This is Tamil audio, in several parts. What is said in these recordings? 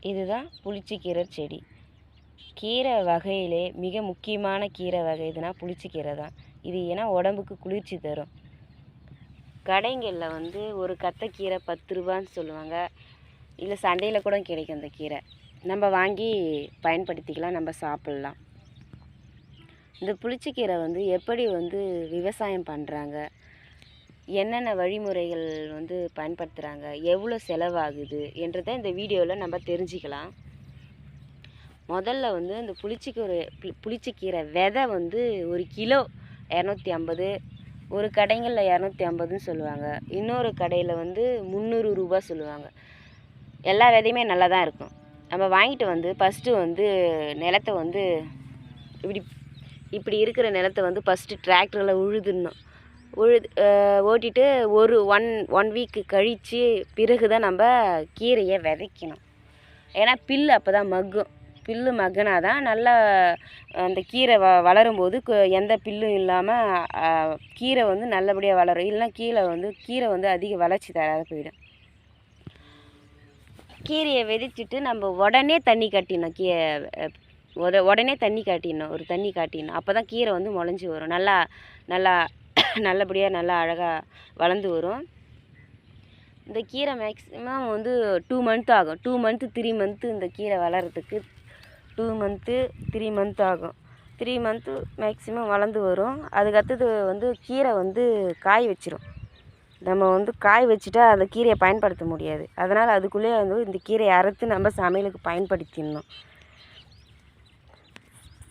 இதுதான் புளிச்சக்கீரை செடி. கீரை வகையிலே மிக முக்கியமான கீரை வகை எதுனா புளிச்சக்கீரை தான். இது ஏன்னா உடம்புக்கு குளிர்ச்சி தரும். கடைங்களில் வந்து ஒரு கீரை பத்து ரூபான்னு சொல்லுவாங்க. இல்லை சண்டையில் கூட கிடைக்கும் அந்த கீரை. நம்ம வாங்கி பயன்படுத்திக்கலாம் நம்ம சாப்பிட்லாம். இந்த புளிச்சக்கீரை வந்து எப்படி வந்து விவசாயம் பண்ணுறாங்க என்னென்ன வழிமுறைகள் வந்து பயன்படுத்துகிறாங்க எவ்வளோ செலவாகுது? என்றதை இந்த வீடியோவில் நம்ம தெரிஞ்சுக்கலாம். முதல்ல வந்து இந்த புளிச்சிக்கீரை புளிச்சிக்கீரை விதை வந்து ஒரு கிலோ இரநூத்தி ஐம்பது ஒரு கடைங்களில் இரநூத்தி ஐம்பதுன்னு சொல்லுவாங்க. இன்னொரு கடையில் வந்து முந்நூறு ரூபா சொல்லுவாங்க. எல்லா விதையுமே நல்லா தான் இருக்கும். நம்ம வாங்கிட்டு வந்து ஃபஸ்ட்டு வந்து நிலத்தை வந்து இப்படி இப்படி இருக்கிற நிலத்தை வந்து ஃபஸ்ட்டு டிராக்டரில் உழுதுணும் உழுது ஓட்டிட்டு ஒரு ஒன் ஒன் வீக்கு கழித்து பிறகு தான் நம்ம கீரையை விதைக்கணும். ஏன்னா பில்லு அப்போ தான் மக்கும். பில்லு மக்கினா தான் நல்லா அந்த கீரை வ வளரும்போது கு- எந்த பில்லும் இல்லாமல் கீரை வந்து நல்லபடியாக வளரும். இல்லைனா கீரை வந்து கீரை வந்து அதிக வளர்ச்சி தராத போயிடும். கீரையை விதைச்சிட்டு நம்ம உடனே தண்ணி கட்டிடணும். கீ உடனே தண்ணி காட்டிடணும். ஒரு தண்ணி காட்டிடணும். அப்போ தான் கீரை வந்து முளைஞ்சி வரும். நல்லா நல்லா நல்லபடியாக நல்லா அழகாக வளர்ந்து வரும். இந்த கீரை மேக்ஸிமம் வந்து டூ மந்த் ஆகும். டூ மந்த்து த்ரீ மந்த்து இந்த கீரை வளர்கிறதுக்கு டூ மந்த்து த்ரீ மந்த் ஆகும். த்ரீ மந்த்து மேக்ஸிமம் வளர்ந்து வரும். அதுக்கடுத்தது வந்து கீரை வந்து காய் வச்சிரும். நம்ம வந்து காய் வச்சுட்டா அந்த கீரையை பயன்படுத்த முடியாது. அதனால் அதுக்குள்ளேயே வந்து இந்த கீரையை அறுத்து நம்ம சமையலுக்கு பயன்படுத்திடணும்.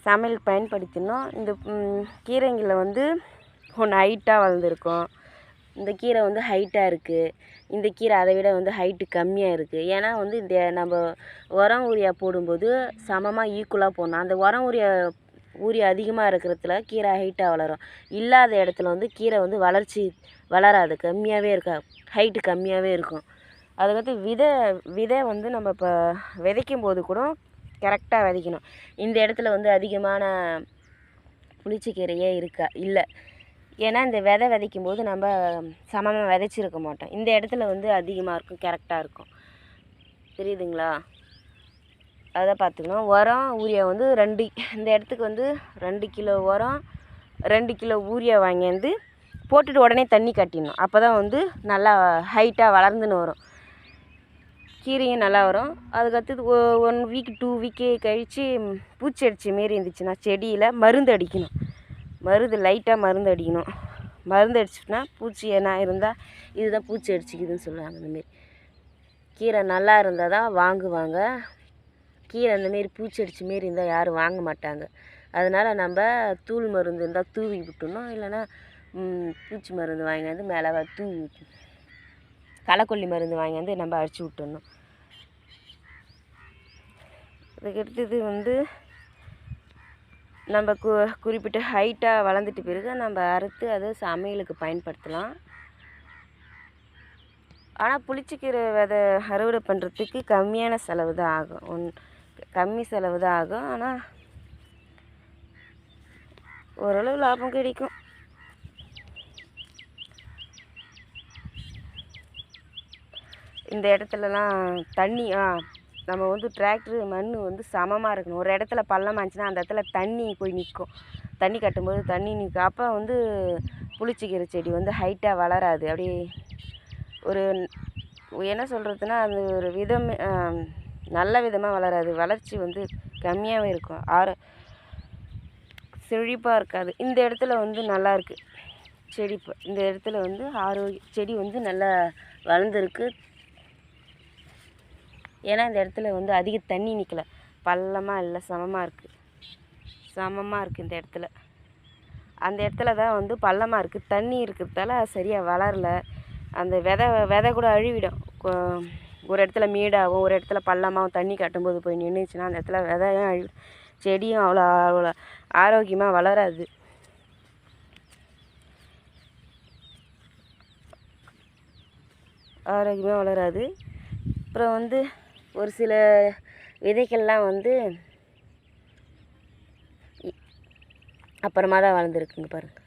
சமையலுக்கு பயன்படுத்தினோம் இந்த கீரைங்களை வந்து ஒன்று ஹைட்டாக வளர்ந்துருக்கும். இந்த கீரை வந்து ஹைட்டாக இருக்குது இந்த கீரை அதை விட வந்து ஹைட்டு கம்மியாக இருக்குது ஏன்னா வந்து இந்த நம்ம உரம் யூரியா போடும்போது சமமாக ஈக்குவலாக போடணும். அந்த உரம் யூரியா யூரியா அதிகமாக இருக்கிறதுல கீரை ஹைட்டாக வளரும். இல்லாத இடத்துல வந்து கீரை வந்து வளர்ச்சி வளராது. கம்மியாகவே இருக்கா ஹைட்டு கம்மியாகவே இருக்கும். அதுக்கடுத்து விதை விதை வந்து நம்ம இப்போ விதைக்கும் போது கூட கரெக்டாக விதைக்கணும். இந்த இடத்துல வந்து அதிகமான புளிச்சக்கீரையே இருக்கா இல்லை. ஏன்னா இந்த விதை விதைக்கும் போது நம்ம சமமாக விதைச்சிருக்க மாட்டோம். இந்த இடத்துல வந்து அதிகமாக இருக்கும் கரெக்டாக இருக்கும். தெரியுதுங்களா? அதை பார்த்துக்கணும். உரம் யூரியா வந்து ரெண்டு இந்த இடத்துக்கு வந்து ரெண்டு கிலோ உரம் ரெண்டு கிலோ யூரியா வாங்கியாந்து போட்டுட்டு உடனே தண்ணி கட்டிடணும். அப்போ தான் வந்து நல்லா ஹைட்டாக வளர்ந்துன்னு வரும். கீரையும் நல்லா வரும். அதுக்கடுத்தது ஒன் வீக் டூ வீக்கு கழித்து பூச்சி அடிச்ச மாரி இருந்துச்சுன்னா செடியில் மருந்து அடிக்கணும். மருந்து லைட்டாக மருந்து அடிக்கணும். மருந்து அடிச்சுட்டுனா பூச்சி என்ன இருந்தால் இதுதான் பூச்சி அடிச்சிக்குதுன்னு சொல்லுவாங்க இந்தமாரி கீரை நல்லா இருந்தால் தான் வாங்குவாங்க. கீரை அந்தமாரி பூச்சி அடிச்ச மாரி இருந்தால் யாரும் வாங்க மாட்டாங்க. அதனால் நம்ம தூள் மருந்து இருந்தால் தூவி விட்டுணும் இல்லைன்னா பூச்சி மருந்து வாங்கியாந்து மேலே தூவி விட்டு களைக்கொல்லி மருந்து வாங்கியாந்து நம்ம அடித்து விட்டுணும் அதுக்கடுத்தது வந்து நம்ம கு குறிப்பிட்ட ஹைட்டாக வளர்ந்துட்ட பிறகு நம்ம அறுத்து அதை சமையலுக்கு பயன்படுத்தலாம். ஆனால் புளிச்சக்கீரை விதை அறுவடை பண்ணுறதுக்கு கம்மியான செலவு தான் ஆகும். ஒன் கம்மி செலவு தான் ஆகும். ஆனால் ஓரளவு லாபம் கிடைக்கும். இந்த இடத்துலலாம் தண்ணி ஆ நம்ம வந்து டிராக்டரு மண் வந்து சமமாக இருக்கணும். ஒரு இடத்துல பள்ளமாக இருந்துச்சுன்னா அந்த இடத்துல தண்ணி போய் நிற்கும் தண்ணி கட்டும்போது தண்ணி நிற்கும் அப்போ வந்து புளிச்சிக்கிற செடி வந்து ஹைட்டாக வளராது. அப்படியே ஒரு என்ன சொல்கிறதுனா அது ஒரு விதம் நல்ல விதமாக வளராது. வளர்ச்சி வந்து கம்மியாகவே இருக்கும். ஆறு செழிப்பாக இருக்காது. இந்த இடத்துல வந்து நல்லாயிருக்கு செடி இந்த இடத்துல வந்து ஆரோக்கிய செடி வந்து நல்லா வளர்ந்துருக்கு. ஏன்னா இந்த இடத்துல வந்து அதிக தண்ணி நிற்கலை பள்ளமாக இல்லை சமமாக இருக்குது சமமாக இருக்குது இந்த இடத்துல. அந்த இடத்துல தான் வந்து பள்ளமாக இருக்குது தண்ணி இருக்கிறதால சரியாக வளரல. அந்த விதை விதை கூட அழுவிடும். ஒரு இடத்துல மீடாகும் ஒரு இடத்துல பள்ளமாகவும் தண்ணி கட்டும்போது போய் நின்றுச்சுன்னா அந்த இடத்துல விதையும் அழிவிடும். செடியும் அவ்வளோ அவ்வளோ ஆரோக்கியமாக வளராது. ஆரோக்கியமாக வளராது. அப்புறம் வந்து ஒரு சில விதைகள்லாம் வந்து அப்புறமா தான் வளர்ந்துருக்குங்க பாருங்கள்